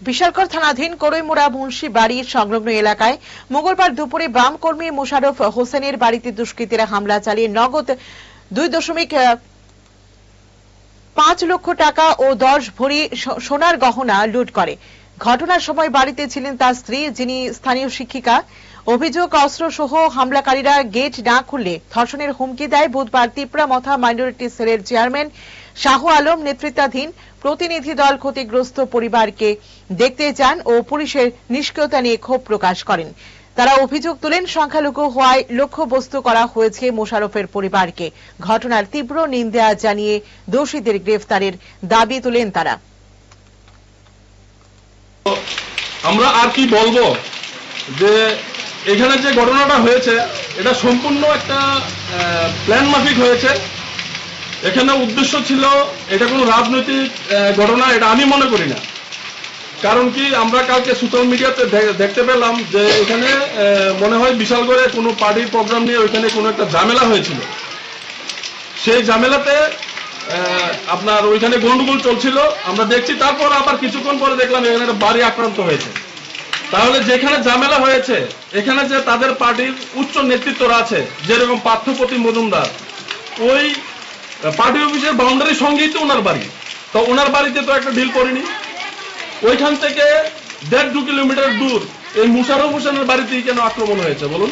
বিশালগড় থানাধীন করইমোড়া মুন্সি বাড়ির সংলগ্ন এলাকায় মঙ্গলবার দুপুরে বাম কর্মী মোশারফ হোসেনের বাড়িতে দুষ্কৃতীরা হামলা চালিয়ে নগদ দুই দশমিক পাঁচ লক্ষ টাকা ও দশ ভরি সোনার গহনা লুট করে। ঘটনার সময় বাড়িতে ছিলেন তার স্ত্রী, যিনি স্থানীয় শিক্ষিকা। অভিযোগ অস্ত্র সহ হামলাকারীরা গেট না খুললে ধর্ষণের হুমকি দেয় বুধবার তিপ্রা মথা মাইনরিটি সেলের চেয়ারম্যান শাহ আলম নেতৃত্বাধীন প্রতিনিধি দল ক্ষতিগ্রস্ত পরিবারকে দেখতে যান ও পুলিশের নিষ্ক্রিয়তা নিয়ে ক্ষোভ প্রকাশ করেন। তারা অভিযোগ তোলেন, সংখ্যালঘু হওয়ায় লক্ষ্যবস্তু করা হয়েছে মোশারফের পরিবারকে। ঘটনার তীব্র নিন্দা জানিয়ে দোষীদের গ্রেফতারের দাবি তোলেন তারা। আমরা আর কি বলব? যে এখানে যে ঘটনাটা হয়েছে, এটা সম্পূর্ণ একটা প্ল্যান মাফিক হয়েছে। এখানে উদ্দেশ্য ছিল, এটা কোনো রাজনৈতিক ঘটনা, এটা আমি মনে করি না। কারণ কি, আমরা কালকে সোশ্যাল মিডিয়াতে দেখতে পেলাম যে এখানে মনে হয় বিশাল করে কোনো পার্টির প্রোগ্রাম নিয়ে ওইখানে কোনো একটা ঝামেলা হয়েছিল। সেই ঝামেলাতে আপনার ওইখানে গন্ডগোল চলছিল, আমরা দেখছি, তারপর আবার কিছুক্ষণ পরে দেখলাম এখানে একটা বাড়ি আক্রান্ত হয়েছে। তাহলে যেখানে ঝামেলা হয়েছে, এখানে যে তাদের পার্টির উচ্চ নেতৃত্বরা আছে, যেরকম পার্থপতি মজুমদার, ওই পার্টি অফিসের বাউন্ডারির সঙ্গেই তো ওনার বাড়ি। তো ওনার বাড়িতে তো একটা ঢিল করিনি। ওইখান থেকে দেড় দু কিলোমিটার দূর এই মুশারফ হোসেনের বাড়িতেই কেন আক্রমণ হয়েছে, বলুন?